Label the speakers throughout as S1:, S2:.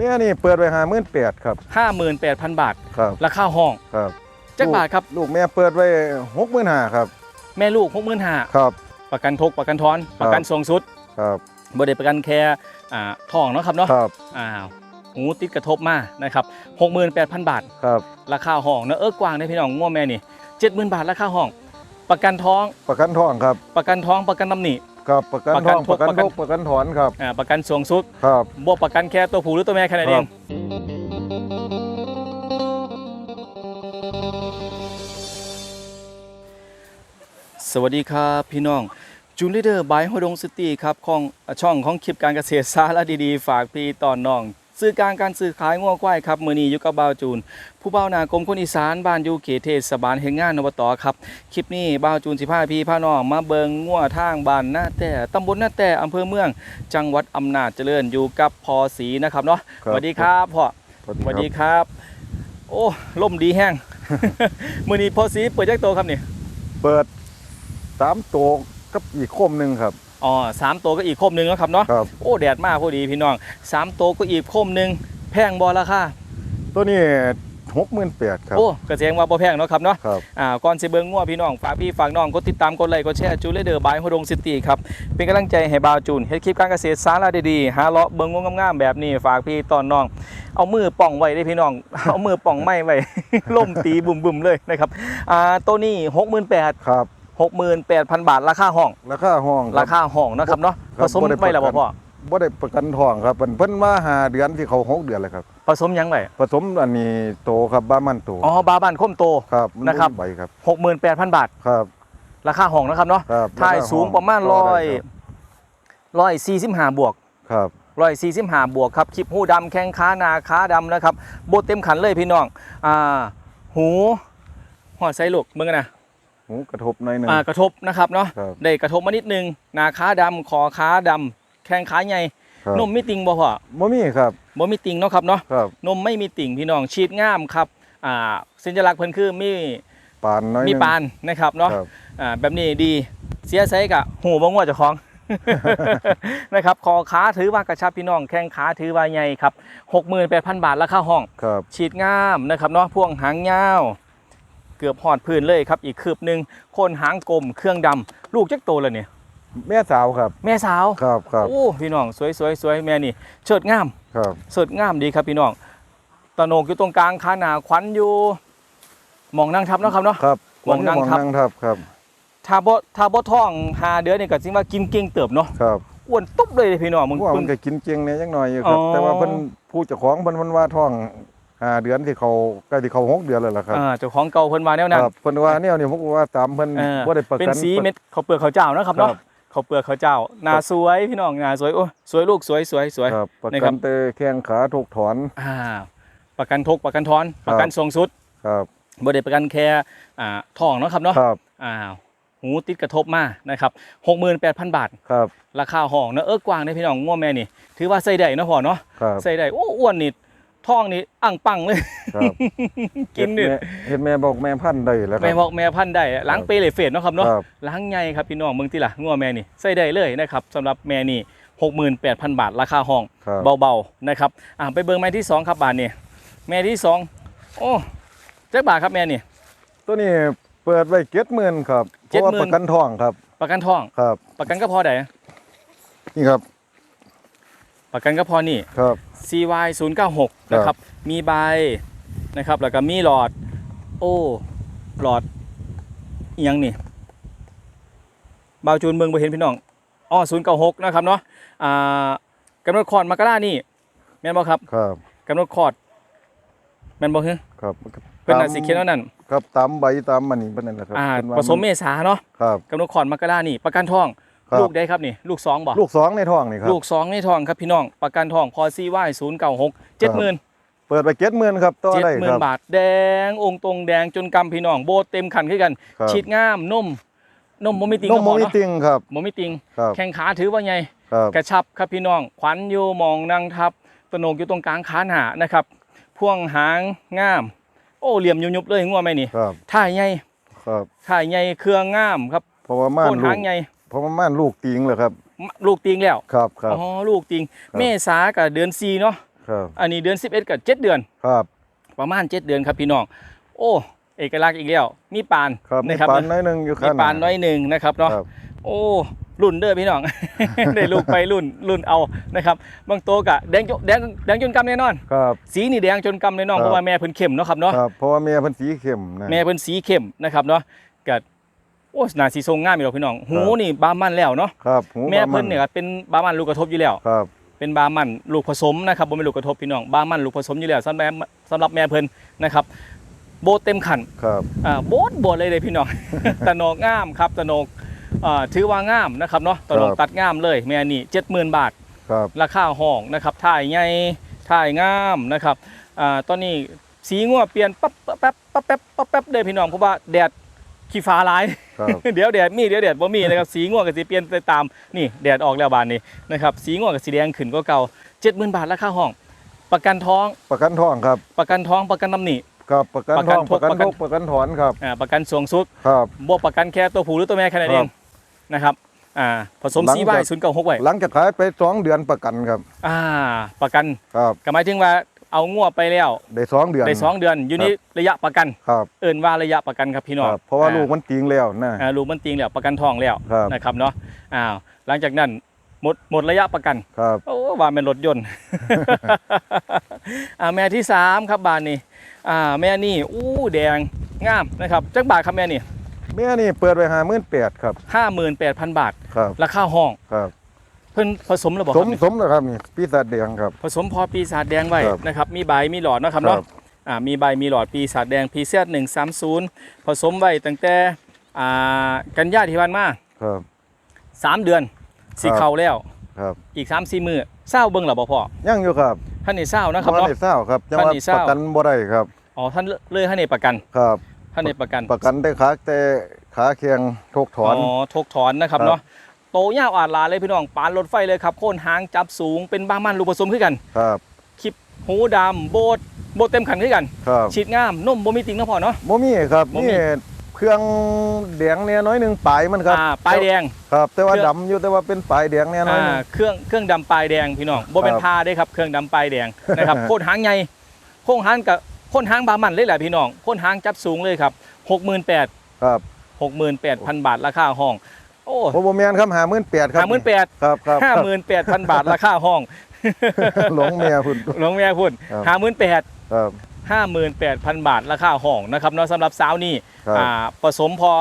S1: แม่นี่เปิดไว้หามื่นแปดครับ
S2: 58,000บาท
S1: ครับ
S2: ราคาห้อง
S1: ครับ
S2: จักบาทครับ
S1: ลูกแม่เปิดไว้หกหมื่นห้าครับ
S2: แม่ลูก65,000
S1: ครับ
S2: ประกันทุกข์ประกันทอนประกันสูงสุด
S1: ครับ
S2: บ่ได้ประกันแค่อ่าท้องเนาะครับเนาะ
S1: ครับ
S2: อ้าวหูติดกระทบมานะครับ68,000บาท
S1: ครับ
S2: ราคาห้องเนอะเออกวางได้พี่น้องง้อแม่นี่70,000บาทราคาห้อง ประกันท้อง
S1: ประกันทองครับ
S2: ประกันท้องประกันตำหนิ
S1: ครับประกัน
S2: ประ
S1: ท
S2: กัน
S1: อง
S2: ทุ
S1: ป
S2: ก
S1: ระกัน
S2: ประกัน
S1: ทุกประกันถอนครับ
S2: อ่าประกันสูงสุด
S1: ครับ
S2: บ่ประกันแค่ตัวผู้หรือตัวแม่แค่นั้นเอ
S1: ครั
S2: ง
S1: บ
S2: สวัสดีครับพี่น้องจูนลีเดอร์บายฮดงซิตี้ครับของช่องของคลิปการเกษตรสาระดีๆ ฝากพี่ตอนน้อง ซื้อการการซื้อขายง้อควายครับมือนี้อยู่กับบ่าวจูน ผู้บ่าวนากรมคนอีสานบ้านอยู่เขตเทศบาลแห่งงานนวตครับคลิปนี้บ่าวจูนสิพาพี่พาน้องมาเบิงง้อทางบ้านหน้าแต่ตำบลหน้าแต่อำเภอเมือง จังหวัดอำนาจเจริญอยู่กับพอสีนะครับเนาะ
S1: ครั
S2: ส
S1: บ
S2: วัสดีครับพ่อสวัสดีครับ โอ้ล่มดีแห้งมือนี้พอสีเปิดแจ็คโตครับนี่
S1: เปิดสามตัวกับอีกโคมหนึ่งครับ
S2: อ๋อสามตัวก็อีกโคมหนึ่งแล้วครับเนาะ
S1: ครับ
S2: โอ้แดดมากพอดีพี่น้องสามตัวก็อีกโคมหนึ่งแพงบอราคา
S1: ตัวนี้หกหมื่นแปดครับ
S2: โอ้กระเสียงว่าบ่แพงเนาะครับเนาะ
S1: ครับ
S2: อ่าก่อนสิเบิ่งงัวพี่น้องฝากพี่ฝากน้องกดติดตามกดไลค์กดแชร์จูเลเดอร์บายฮดงซิตี้ครับเป็นกำลังใจให้บาวจูนเฮ็ดคลิปการเกษตรสาระดีๆหาเลาะเบิ่งงวงามๆแบบนี้ฝากพี่ตอนน้อง เอามือป่องไว้ได้พี่น้อง เอามือป่องไม้ไว้ ล่มตีบุ่มๆเลยนะครับอ่าตัวนี้68,000
S1: ครับ
S2: 68,000 บาทราคาห้อง
S1: ราคาห้อง
S2: ราคาห้องนะครับเนาะ
S1: ครั
S2: ผ
S1: บ
S2: สม
S1: บ่ได้
S2: ไว้แล้วบ่
S1: ประกัน
S2: พ่อ
S1: บ่ได้ประกันทองครับเพิ่นเพิ่นว่าหาเดือนที่เขาหกเดือนเลยครับ
S2: ผสมหยังไว้
S1: ผสมอันนี้โตครับบ้ามันโต
S2: อ๋อบาบานคมโต
S1: ครับมัน
S2: นะครับ
S1: ใบครับ
S2: 68,000 บาท
S1: ครับ
S2: ราคาห้องนะครับเนาะ
S1: ครับ
S2: ท้ายสูงประมาณ
S1: ต่
S2: ร้อ
S1: ได้
S2: ย
S1: ครับ
S2: ร้อยสี่สิบห้าบวก
S1: ครับ
S2: ร้อยสี่สิบห้าบวกครับคลิปหูดำแข้งขาหนาขาดำนะครับโบเต็มขันเลยพี่น้องอ่าหูหอดไซลูกมึงกันนะ
S1: หูกระทบหน่อยหนึง
S2: อ่ากระทบนะครับเนาะ
S1: ครับ
S2: ได้กระทบมานิดนึงหนาขาดำคอขาดำแข้งขาใหญ่
S1: ครับ
S2: นมไม่ติงบ่พ่อ
S1: บ่มีครับ
S2: บ่มีติงเนาะครับเนาะ
S1: ครับ
S2: นมไม่มีติ่งพี่น้องชีดงามครับอ่าสัญลักษณ์เพิ่นคือมี
S1: ปานน้อยห
S2: มี
S1: นึง
S2: ปานนะครับเนาะ
S1: ครับ
S2: อ่าแบบนี้ดีเสียไซกะหูบ่งัวเจ้าของ นะครับคอขาถือว่ากระชับพี่น้องแข้งขาถือว่าใหญ่ครับ 68,000 บาทราคาห้อง
S1: ครับ
S2: ฉีดงามนะครับเนาะพ่วงหางยาว เกือบหอดพื้นเลยครับ อีกคืบหนึ่งโคนหางกลมเครื่องดำลูกจักโตเลยเนี่ย
S1: แม่สาวครับ
S2: แม่สาว
S1: ครับครับ
S2: โอ้พี่น้องสวยสวยสวยแม่นี่เชิดงาม
S1: ครับ
S2: เชิดงามดีครับพี่น้องตะโหนกอยู่ตรงกลางขาหนาขวัญอยู่หมองนั่งทับเนาะครับเนาะ
S1: ครับ
S2: มองนั่งทับ
S1: นั่งทับครับ
S2: ถ้าบ่ถ้าบ่ท้องหาเดือนนี่ก็จริงว่ากินเก่งเติบเนาะ
S1: ครับ
S2: อ้วนตุ๊บเลยพี่น้องมึง
S1: ว่า
S2: คุ
S1: มั
S2: ณ
S1: นก็กินเจียงเนี่ยจังหน่อยอยู่ครับ
S2: อ๋อ
S1: แต่ว่าเพิ่นผู้เจ้าของเพิ่นมันว่าท้อง หาเดือนที่เขาใกล้ที่เขาหกเดือนแล้วล่ะครับ
S2: อ่าเจ้าของเก่าเพิ่นมาแนวนั้น
S1: ครับเพิ่นว่าแนวนี้ผมว่าตามเพิ่น
S2: เออ
S1: บ่ได้ประ
S2: เป็น
S1: กัน
S2: สีเม็ดข้าวเปลือกข้าวเจ้านะครับเนาะ
S1: ครับ
S2: ข้าวเปลือกข้าวเจ้าหน้าสวยพี่น้องหน้าสวยโอ้สวยลูกสวยสวยสวย
S1: ครับประ
S2: นะครั
S1: กับนแต่แข้งขาถูกถอน
S2: อ่าประกันทกประกันทอนประกันสูงสุด
S1: ครับ
S2: บ่ได้ประกันแค่อ่าทองเนาะครับเนาะ
S1: ครับ
S2: อ่าหูติดกระทบมานะครับ68,000 บาท
S1: ครับ
S2: ราคาห้องเนอะเออกวางได้พี่น้องง่วแม่นี่ ถือว่าใส่ได้เนาะพ่อเนาะ
S1: ครับ
S2: ใส่ได้โอ้อ้วนนี่ ท้องนี่อ่างปังเลย
S1: ครับ
S2: กินนี่
S1: เฮ็ดแม่เฮ็ดแม่บอกแม่พันธุ์ได้แล้วค
S2: แม่
S1: รับ
S2: บอกแม่พันธุ์ได้ล้างเปเลเฟดเนาะครับเนาะ
S1: ครับ
S2: ล้างใหญ่ครับพี่น้องเมืองที่ล่ะงัวแม่นี่ใส่ได้เลยนะครับสำหรับแม่นี่68,000 บาทราคาห้อง
S1: ครับ
S2: เบาๆนะครับอ่าไปเบิ่งแม่ที่สองครับบาทนี่แม่ที่สองโอ้จักบาทครับแม่นี่
S1: ตัวนี้เปิดไว้70,000ครับเพราะว่า
S2: 70,000
S1: ประกันทองครับ
S2: ประกันท้อง
S1: ครับ
S2: ประกันก็พอได้
S1: นี่ครับ
S2: ประกันก็พอนี่
S1: ครับ
S2: CY 096นะครับ มีใบนะครับ แล้วก็มีหลอด โอ้หลอดอีหยังนี่บาวจูนเมืองบ่เห็นพี่น้องอ๋อ096นะครับเนาะอ่ากำหนดคลอดมกรานี่แม่นบ่ครับ
S1: ครับ
S2: กำหนดคลอดแม่นบ่ฮึ
S1: ครับ
S2: เพิ่นน่ะสิเขียนเอานั่น
S1: ครับตามใบตามมันนี่เพิ่นนั่นแหละครับ
S2: อ่า
S1: เพิ่นว่า
S2: ผสมเมษาเนาะ
S1: ครับ
S2: กำหนดคลอดมกรานี่ประกันท้อง
S1: ครับ
S2: ลูกได้ครับนี่ ลูกสองบ่
S1: ลูกสองในท้องนี่ครับ
S2: ลูกสองในท้องครับพี่น้อง ประกันท้องพอซีว่ายศูนย์เก้าหกเจ็ดหมื่น
S1: เปิดไป70,000ครับต่อ
S2: เจ็ด
S1: ได้
S2: หมื่
S1: คนรับ
S2: บาทแดงองค์ตรงแดงจนกำพี่น้องโบเต็มขันขึ้นกัน
S1: ครับ
S2: ฉีดงามนมนมโมมิติง
S1: น
S2: ก็
S1: ม
S2: พ
S1: โม
S2: อ
S1: มิ
S2: เนาะ
S1: ติงครับ
S2: โมมิติง
S1: ครับ
S2: แข้งขาถือว่าไง
S1: ครับ
S2: กระชับครับพี่น้อง ขวัญอยู่มองนางทับตะโหนกอยู่ตรงกลางขาหนานะครับ พ่วงหางงาม โอ้เหลี่ยมยุบๆเลยงัวไหมนี่
S1: ครับ
S2: ท่ายใหญ่
S1: ครับ
S2: ท่ายใหญ่เครื่องงามครับ
S1: เพราะว่าม่า
S2: โคน
S1: นลู
S2: หากงใหญ่
S1: เพราะว่าม่านลูกติงเหรอครับ
S2: ลูกติงแล้ว
S1: ครับครับ
S2: อ๋อลูกติง
S1: ครับ
S2: เมษากับเดือนซีเนาะ
S1: คครับ
S2: อันนี้เดือน11กับ7เดือน
S1: ครับ
S2: ประมาณ7เดือนครับพี่น้องโอ้เอกลักษณ์อีกแล้วมีปาน
S1: ครับมี
S2: นะครับ
S1: ปานน้อยหนึงอยู่
S2: มี
S1: ข้าง
S2: ปานน้อยหนึ่งนะครับเนาะ
S1: ครับ
S2: โอ้รุ่นเด้อพี่น้องได้ลูกไปรุ่นรุ่นเอานะครับบางโตวกะแดงจแดงแดงจนกำแน่นอน
S1: ครับ
S2: สีนี่แดงจนกำแน่นอน
S1: ครับ
S2: เพราะว่าแม่เพิ่นเข้มเนาะครับเนาะ
S1: ครับเพราะว่าแม่เพิ่นสีเข้มนะ
S2: แม่เพิ่นสีเข้มนะครับเนาะกั โอ้หน้าสีทรงงามอยู่แล้วพี่น้อง หู
S1: ครับ
S2: นี่บามันแล้วเนาะ
S1: ครับหู
S2: แม่
S1: บา
S2: เพิ่นเนี่ยก็เป็นบามันลูกกระทบอยู่แล้ว
S1: ครับ
S2: เป็นบามันลูกผสมนะครับบ่เป็นลูกกระทบพี่น้องบามันลูกผสมอยู่แล้วสำหรับสำหรับแม่เพิ่นนะครับ โบเต็มขัน
S1: ครับ
S2: อ่าโบดโบดเลยเลยพี่น้องตะโหนกงามครับตะโหนกอ่าถือว่างามนะครับเนาะตะโหนกตัดงามเลยแม่นี่70,000บาท
S1: ครับ
S2: ราคาห้องนะครับถ่ายใหญ่ถ่ายงามนะครับอ่าตอนนี้สีงัวเปลี่ยนปั๊บปั๊บปั๊บปั๊บปั๊บปั๊บปั๊บเลยพี่น้องเพราะว่าแดด ขี้ฟ้าร้าย
S1: ครับ
S2: เดี๋ยวแดดมีเดี๋ยวแดดบ่มีนะครับสีง่วงกับสีเปลี่ยนไปตามนี่แดดออกแล้วบานนี้นะครับสีง่วงกับสีแดงขึ้นก็เก่า70,000บาทราคาห้อง ประกันท้อง
S1: ประกันท้องครับ
S2: ประกันท้องประกันตำหนิ
S1: ครับประกัน
S2: ประกั
S1: ท้
S2: น
S1: อง
S2: ทุ
S1: ป
S2: ก
S1: ระกัน
S2: ประกัน
S1: ทุกประกันถอนครับ
S2: อ่าประกันสวงสุด
S1: ครับ
S2: บ่ประกันแค่ตัวผู้หรือตัวแม่แค่นั้น
S1: ค
S2: เอ
S1: รับ
S2: งนะครับอ่าผสม
S1: หลัง
S2: ซีไว้
S1: จาก
S2: ศูนย์เก้าหกไว้
S1: หลังจากขายไปสองเดือนประกันครับ
S2: อ่าประกัน
S1: ครับ
S2: ก็หมายถึงว่า เอางัวไปแล้ว
S1: ได้สองเดือน
S2: ได้สองเดือนอยู่ในระยะประกัน
S1: ครับ
S2: เอิ่นว่าระยะประกันครับพี่น้อง
S1: ครับเพราะว่าลูกมันจริงแล้วนะ
S2: อ่าลูกมันจริงแล้วประกันทองแล้ว
S1: ครับ
S2: นะครับเนาะอ้าวหลังจากนั้นหมดหมดระยะประกัน
S1: ครับ
S2: โอ้ว่าเป็นรถยนต์อ่าแม่ที่สามครับบานนี้อ่าแม่นี่อู้แดงงามนะครับจักบาทครับแม่นี่
S1: แม่นี่เปิดไว้ห้าหมื่นแปดครับ
S2: ห้าหมื่นแปดพันบาท
S1: ครับ
S2: ราคาห้อง
S1: ครับ
S2: เพิ่นผสมระบบ
S1: ส
S2: ค
S1: ม
S2: รับนี่
S1: สมแล้วครับนี่ปีศาจแดงครับ
S2: ผสมพอปีศาจแดงไว้
S1: ครับ
S2: นะครับ มีใบมีหลอดเนาะครับเนาะอ่ามีใบมีหลอดปีศาจแดงพีเซหนึ่งสามศูนย์ผสมไว้ตั้งแต่อ่ากันยาที่ผ่านมา
S1: ครับ
S2: สามเดือนสี
S1: ครับ
S2: เข่าแล้ว
S1: ครับ
S2: อีกสามสี่มือเศร้าเบิ่งหรอบ่พ่อ
S1: ยังอยู่ครับ
S2: ท่านนี่เศร้านะครับ
S1: บ่
S2: เนาะ
S1: ได้เศร้าครับจัง
S2: ท่าน
S1: ว่า
S2: นี่เศร้า
S1: ประกันบ่ได้ครับ
S2: อ๋อท่านเลยท่านนี่ประกัน
S1: ครับ
S2: ท่านนี่ประกัน
S1: ประกันได้ขาแต่ขาเคียงทกถอน
S2: อ๋อทกถอนนะครับ
S1: ครับ
S2: เนาะ โตยาวอาดลาเลยพี่น้องปานรถไฟเลยครับโค่นหางจับสูงเป็นบ้ามันลูกผสมขึ้นกัน
S1: ครับ
S2: คลิปหูดำโบดโบดเต็มขันขึ้นกัน
S1: ครับ
S2: ฉีดงามนุ่มบ่มีติงเนาะพ่อเนาะ
S1: บ่มีครับ
S2: บ่มี
S1: นี่เครื่องแดงเนี่ยน้อยหนึงปลายมันครับ
S2: อ่าปลายแดง
S1: ครับ แต่ว่า
S2: เครื่อง
S1: ดำอยู่แต่ว่าเป็นปลายแดงเนี่ยน้อย
S2: อ่า
S1: หนึง
S2: เครื่องเครื่องดำปลายแดงพี่น้องบ่เป็น
S1: ครับ
S2: พาได้ครับเครื่องดำปลายแดงนะครับโค่นหางใหญ่โค่นหางกับโค่นหางบามันเลยแหละพี่น้องโค่นหางจับสูงเลยครับ68,000
S1: ครับ
S2: 68,000บาทราคาห้อง โอ้
S1: โอ้บ่แม่นครับ58,000ครับ
S2: 58,000
S1: ครับครับ
S2: ห้าหมื่นแปดพันบาทราคาห้อง
S1: หลงเมียพุ่น
S2: หลวงแม่พูด
S1: ครับ
S2: ห้าหมื่นแปด
S1: ครับ
S2: ห้าหมื่นแปดพันบาทราคาห้องนะครับเนาะสำหรับสาวนี่
S1: ครับ
S2: อ่าผสมพอ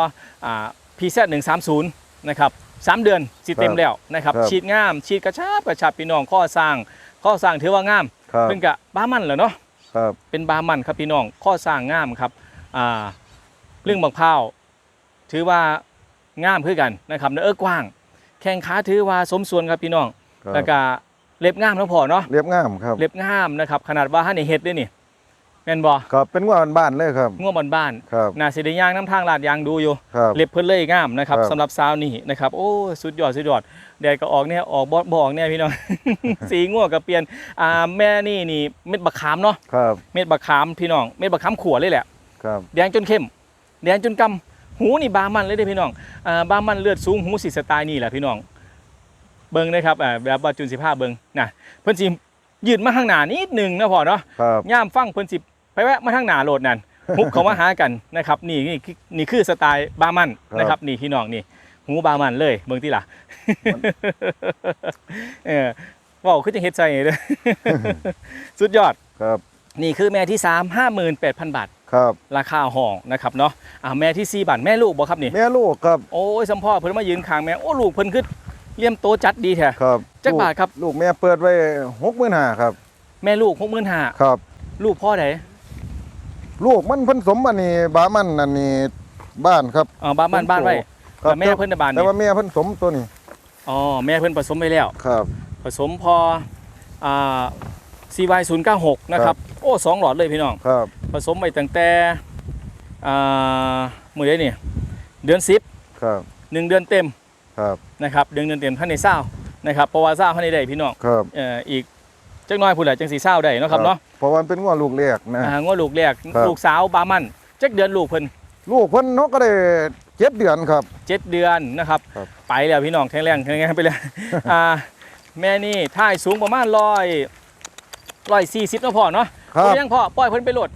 S2: อ่าพีเซหนึ่งสามศูนย์นะครับสามเดือนสิเต็มแล้วนะครับ
S1: ครับ
S2: ฉีดงามฉีดกระชับกระชับพี่น้องข้อสร้างข้อสร้างถือว่างาม
S1: ครับ
S2: เป็นกะบ้ามันเหรอเนาะ
S1: ครับ
S2: เป็นบามันครับพี่น้องข้อสร้างงามครับอ่าเรื่องบักพร้าวถือว่า งามคือกันนะครับเนื้อเออกว้าง แข้งขาถือว่าสมส่วนครับพี่น้อง
S1: ครับ
S2: แล้วก็เล็บงามทั้งพอเนาะ
S1: เรียบงามครับ
S2: เล็บงามนะครับขนาดว่าห้าในเฮ็ดด้วยนี่แม่นบ่
S1: ครับเป็นว่าบ้านๆเลยครับ
S2: ง่วงบ้าน
S1: ครับ
S2: ๆน่าสิได้ย่างน้ำทางลาดยางดูอยู่
S1: ครับ
S2: เล็บเพิ่นเลยงามนะครับ
S1: ครับ
S2: สำหรับสาวนี่นะครับโอ้สุดยอดสุดยอดแดดก็ออกเนี่ยออกบ่บ่ออกเนี่ยพี่น้อง สีง่วงก็เปลี่ยนอ่าแม่นี่นี่เม็ดบักขามเนาะ
S1: ครับ
S2: เม็ดบักขามพี่น้องเม็ดบักขามขัวเลยแหละ
S1: ครับ
S2: แดงจนเข้ม แดงจนกำ หูนี่บามันเลยเด้อพี่น้องอ่าบามันเลือดสูงหูสีสไตล์นี่แหละพี่น้อง เบิ่งนะครับอ่าแบบว่าจุนสิภาพเบิ่งนะเพิ่นสิยืดมาข้างหน้านิดหนึงนะพอเนาะ
S1: ครับ
S2: ย่ามฟังเพิ่นสิไปแวะมาทางหน้าโหลดนั่นฮุบเขามาหากันนะครับนี่นี่คือนี่คือสไตล์บามันนะครับนี่พี่น้องนี่หูบามันเลยเบิ่งติล่ะเออเว้าคือจะเฮ็ดใส่เด้อ สุดยอด
S1: ครับ
S2: นี่คือแม่ที่3 58,000 บาท
S1: ครับ
S2: ราคาห้องนะครับเนาะอ่าแม่ที่4บาทแม่ลูกบ่ครับนี่
S1: แม่ลูกครับ
S2: โอ้ยสมพ่อเพิ่นมายืนข้างแม่โอ้ลูกเพิ่นคือเลี่ยมโตจัดดีแท้
S1: ครับ
S2: จักบาทครับ
S1: ลูกแม่เปิดไว้65,000ครับ
S2: แม่ลูก65,000
S1: ครับ
S2: ลูกพ่อใด
S1: ลูกมันเพิ่นสมอันนี้บามันอันนี้บ้านครับ
S2: อ๋อบ้านบ้านบ้านไว้
S1: ครับ
S2: แต่แม่เพิ่นน่ะบ้าน
S1: แต่
S2: นี่
S1: ว่าแม่เพิ่นสมตัวนี้
S2: อ๋อแม่เพิ่นผสมไปแล้ว
S1: ครับ
S2: ผสมพออ่า CY 0 9 6 นะครับ โอ้สองหลอดเลยพี่น้อง
S1: ครับ
S2: ผสมไปตั้งแต่อ่ามื้อใดนี่เดือน10
S1: ครับ
S2: 1เดือนเต็ม
S1: ครับ
S2: นะครับเดือนเดือนเต็มท่านในเศร้านะครับเพราะว่าเศร้าท่านในได้พี่น้อง
S1: ครับ
S2: เอ่ออีกจักหน้อยผู้ใดจังสีเศร้าได้เนาะครับเนาะ
S1: เพราะว่ามันเป็นงัวลูกแรกนะ
S2: อ่างวดลูกแรก
S1: ครับ
S2: ลูกสาวบามันจักเดือนลูกเพิ่น
S1: ลูกเพิ่นนกก็ได้เจ็ดเดือนครับ
S2: เจ็ดเดือนนะครับ
S1: ครับ
S2: ไปแล้วพี่น้องแข็งแรงแข็งแรงไปเลยอ่าแม่นี่ท่ายสูงประมาณร้อย ร้อยสี่สิบนาะพ่อเนาะ
S1: ครับ
S2: บ่ยังพ่อปล่อยเพิ่นไปโหลด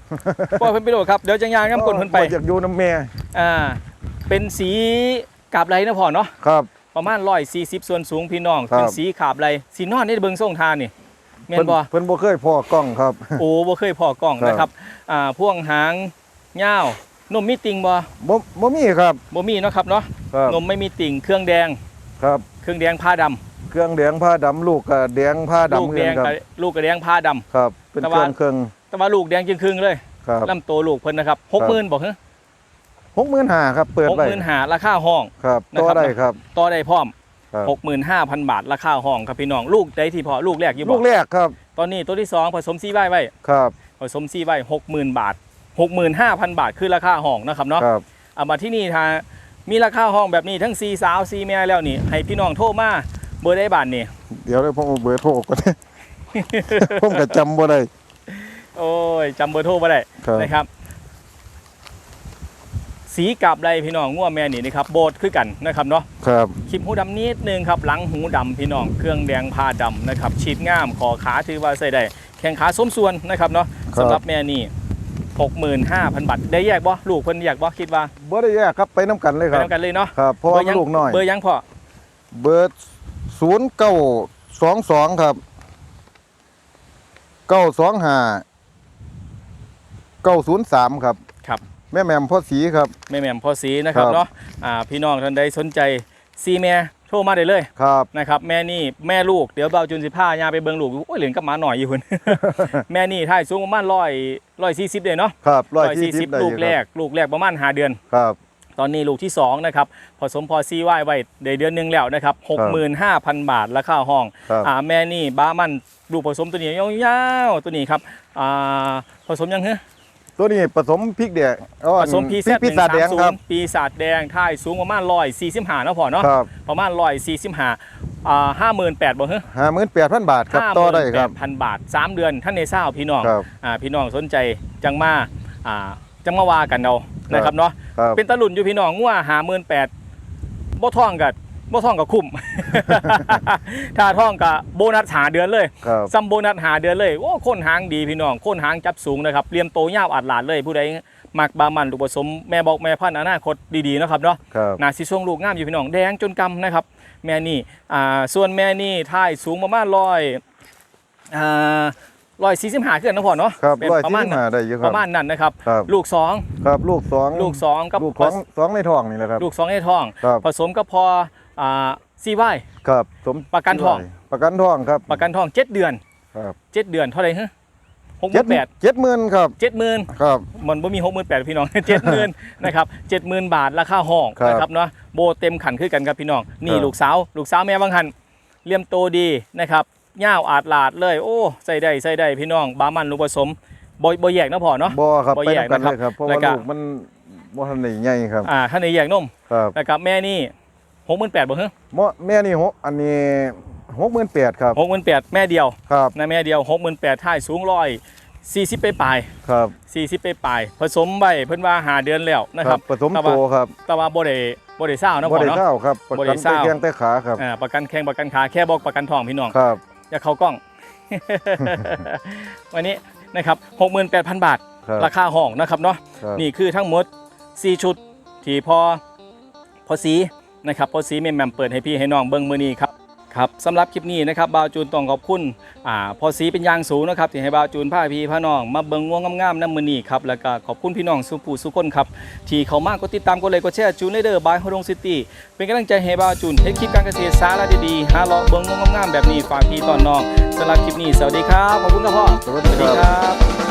S2: ปล่อยเพิ่นไปโหลดครับเดี๋ยวจังยางน้ำกลนเพิ่นไป
S1: บ่อยากอยู่น้ำแม่
S2: อ่าเป็นสีกาบไรนะพ่อเนาะ
S1: ครับ
S2: ประมาณร้อยสี่สิบส่วนสูงพี่น้อง
S1: ครับ
S2: เป็นสีขาบไรสีนอนนี่เบิ่งส่งทานนี่แม่นบ่
S1: เพิ่นเพิ่นบ่เคยพอกล้องครับ
S2: โอ้บ่เคยพอกล้อง
S1: ครับ
S2: นะครับ อ่าพ่วงหางยาวนมมีติ่งบ่
S1: บ่บ่มีครับ
S2: บ่มีเนาะครับเนาะ
S1: ครับ
S2: นมไม่มีติ่งเครื่องแดง
S1: ครับ
S2: เครื่องแดงผ้าดำ
S1: เครื่องแดงผ้าดำลูกก็แดงผ้า
S2: ลูก
S1: ดำ
S2: แด
S1: เงิน
S2: ง
S1: ครับ
S2: กับลูกกระแดงผ้าดำ
S1: ครับ เป็น
S2: แต่
S1: เค
S2: ว่า
S1: รื่องเครื่อง
S2: แต่ว่าลูกแดงจึงครึ่งเลย
S1: ครับ
S2: ลำตัวลูกเพิ่นนะครับ60,000บอกเฮ้ย
S1: 65,000ครับ เปิดไว้
S2: 60,000หาราคาห้อง
S1: ครับ
S2: นะครับ
S1: ต่อได้ครับ
S2: ต่อได้พร้อม
S1: ครับ
S2: 65,000บาทราคาห้องครับพี่น้องลูกได้ที่พอลูกแรกอยู่
S1: ลู
S2: บ่
S1: กแรกครับ
S2: ตอนนี้ตัวที่สองผสมซีไว้ไว้
S1: ครับ
S2: ผสมซีไว้60,000บาท65,000บาทคือราคาห้องนะครับเนาะ
S1: ครับ
S2: เอามาที่นี่ถ้ามีราคาห้องแบบนี้ทั้งซีสาวซีแม่แล้วนี่ให้พี่น้องโทรมา เบอร์ได้บาทนี่
S1: เดี๋ยวได้ผมเอาเบอร์โทรก่อน ผมก็จำบ่ได้
S2: โอ้ยจำเบอร์โทรมาได้
S1: ครับ
S2: นะครับ สีกับไรพี่น้องง่วแม่นี่นะครับโบดคือกันนะครับเนาะ
S1: ครับ
S2: คลิปหูดำนิดนึงครับหลังหูดำพี่น้องเครื่องแดงผ้าดำนะครับฉีดง่ามขอขาถือว่าใส่ได้แข้งขาสมส่วนนะครับเนาะสำหรับแม่นี่65,000บาทได้แยกบ่ลูกเพิ่นแยกบ่คิดว่า
S1: บ่ได้แยกครับไปน้ำกันเลย
S2: ไป
S1: ครับ
S2: นำกันเลยเนาะ
S1: ครับเพราะว่ามัน
S2: ยั
S1: ลูกน้อย
S2: เบอร์ยังพ่อ
S1: เบอร์ 0922ครับ925 903ครับ
S2: ครับ
S1: แม่แหม่มพ่อสีครับ
S2: แม่แหม่มพ่อสีนะครับ
S1: ครับ
S2: เนาะอ่าพี่น้องท่านใดสนใจซีแม่โทรมาได้เลย
S1: ครับ
S2: นะครับแม่นี่แม่ลูกเดี๋ยวเบาจุนสิผ้ายาไปเบิ่งลูกโอ้ยเหรียญกับหมาหน่อยอยู่คุณแม่นี่ถ่ายสูงประมาณร้อยร้อยสี่สิบเลยเนาะ
S1: ครับ
S2: ร้อยสี่สิบ
S1: 140ได้
S2: ลู
S1: อกยู่
S2: แร
S1: ค
S2: กลูกแรกประมาณหาเดือน
S1: ครับ
S2: ตอนนี้ลูกที่สองนะครับผสมพอซีไว้ไว้ได้เดือนหนึงแล้วนะครับหกหมื่นห้าพันบาทราคาห้อง
S1: ครับ
S2: อ่าแม่นี่บ้ามันลูกผสมตัวนี้ยาวๆตัวนี้ครับอ่าผสมยังเฮ้ย
S1: ตัวนี้ผสมพริกแดงอ๋อ
S2: ผสมพีเซ
S1: พริกปีศาจแดงครับ
S2: ปีศาจแดงถ่ายสูงประมาณร้อยสี่สิบห้านะพอเนาะ
S1: ครับ
S2: ประมาณร้อยสี่สิบห้าอ่าห้าหมื่นแปดบ่เฮ้ย
S1: 58,000บาทครับต่อได้ครับ
S2: พันบาท3เดือนท่านในเศร้าพี่น้อง
S1: ครับ
S2: อ่าพี่น้องสนใจจังมาอ่า จังมาว่ากันเอานะครับเนาะ
S1: ครับ
S2: เป็นตะลุ่นอยู่พี่น้องงัวหาหมื่นแปดบ่ท่องกับบ่ท่องกับคุ้ม ถ้าท่องกับโบนัสหาเดือนเลย
S1: ครับ
S2: ซัมโบนัสหาเดือนเลยโอ้โคนหางดีพี่น้องโคนหางจับสูงนะครับเรียมโตยาวอัดหลาดเลยผู้ใดมักบามันลูกผสมแม่บอกแม่พันธุ์อนาคตดีๆเนาะครับเนาะ
S1: ครับ
S2: นาสิช่วงลูกงามอยู่พี่น้องแดงจนกำนะครับ แม่นี่อ่าส่วนแม่นี่ท่ายสูงประมาณร้อยอ่า ร้อยสี่สิบห้าขึ้นนะพ่อเนาะ
S1: ครับ
S2: เป็น
S1: ร้อย
S2: ประ
S1: สี่
S2: มาณ
S1: สิบ
S2: นั้น
S1: ห้าได้เยอะค
S2: ป
S1: รับ
S2: ระมาณนั้นนะครับ
S1: ครับ
S2: ลูกสอง
S1: ครับลูกสอง
S2: ลูกสองกับ
S1: ลูกของสองในท้องนี่แหละครับ
S2: ลูกสองให้ทอง
S1: ครับ
S2: ผสมกับพออ่าซีไว้
S1: ครับสม
S2: ประกันทอง
S1: ประกันทองครับ
S2: ประกันทองเจ็ดเดือน
S1: ครับ
S2: เจ็ดเดือนเท่าไหร่ฮะหกห
S1: เจ็
S2: มื่
S1: ด
S2: นแปด
S1: เจ็ดหมื่นครับ
S2: เจ็ดหมื่น
S1: ครับ
S2: มันบ่มีหกหมื่นแปดพี่น้อง เจ็ดหมื่นนะครับเจ็ดหมื่นบาทราคาห้อง
S1: ครับ
S2: นะครับเนาะโบเต็มขันขึ้นกันครับพี่น้อง นี่
S1: ครับ
S2: ลูกสาว ลูกสาวแม่บางหันเลี่ยมโตดีนะครับ ย่าวอาดลาดเลย โอ้ใส่ได้ใส่ได้พี่น้องบามันลูกผสมบ่บ่แยกนะพ่อเนาะ
S1: บ่ครับ
S2: บ่
S1: ไป
S2: แยก
S1: นำกัน
S2: นะครับ
S1: เลยครับเพราะ
S2: แล้ว
S1: ว่า
S2: ก็
S1: ลูกมันบ่ทันได้ใหญ่ครับ
S2: อ่าท่านในแยกนม
S1: ครับ
S2: นะครับแม่นี่หกหมื่นแปดบ่ฮะ
S1: หมอแม่นี่หกอันนี้หกหมื่นแปดครับ
S2: หกหมื่นแปดแม่เดียว
S1: ครับ
S2: นะแม่เดียวหกหมื่นแปดท่ายสูงร้อยสี่สิบไปปลาย
S1: ครับ
S2: สี่สิบไปปลาย ผสมใบเพิ่นว่าหาเดือนแล้วนะครับ
S1: ผสม
S2: แต่
S1: โต
S2: ว่า
S1: ครับ
S2: แต่ว่าบ่ได้บ่ได้เศร้านะ
S1: บ่
S2: พ่อ
S1: ได้
S2: เนาะ
S1: เท่าครับประ
S2: บ่ได้
S1: กัน
S2: เศร้า
S1: แต่แข้งแต่ขาครับ
S2: อ่าประกันแข้งประกันขาแค่บอกประกันทองพี่น้อง
S1: ครับ
S2: อย่าเข้ากล้อง วันนี้นะครับ68,000 บาท
S1: ครับ
S2: ราคาห้องนะครับเนาะ
S1: ครับ
S2: นี่คือทั้งหมด 4 ชุดที่พอพอสีนะครับพอสีแม่แหม่มเปิดให้พี่ให้น้องเบิ้งมือนี้ครับ ครับสำหรับคลิปนี้นะครับบาวจูนต้องขอบคุณอ่าพอสีเป็นอยางสูงนะครับที่ให้บาวจูนพาพี่พาน้อง มาเบิ้งง่วงงามๆน้ำมือนี้ครับแล้วก็ขอบคุณพี่น้องสุผู้สุคนครับที่เขามากกดติดตามกดไลค์กดแชร์จูนเลเดอร์บายฮอดงซิตี้เป็นกำลังใจให้บาวจูนเฮ็ดคลิปการเกษตรสาระดีๆหาเลาะเบิ้งง่วงงามๆแบบนี้ฝากพี่ตอนน้องสำหรับคลิปนี้สวัสดีครับขอบคุณครับพ่อ
S1: สวัสดีครับ
S2: ครับ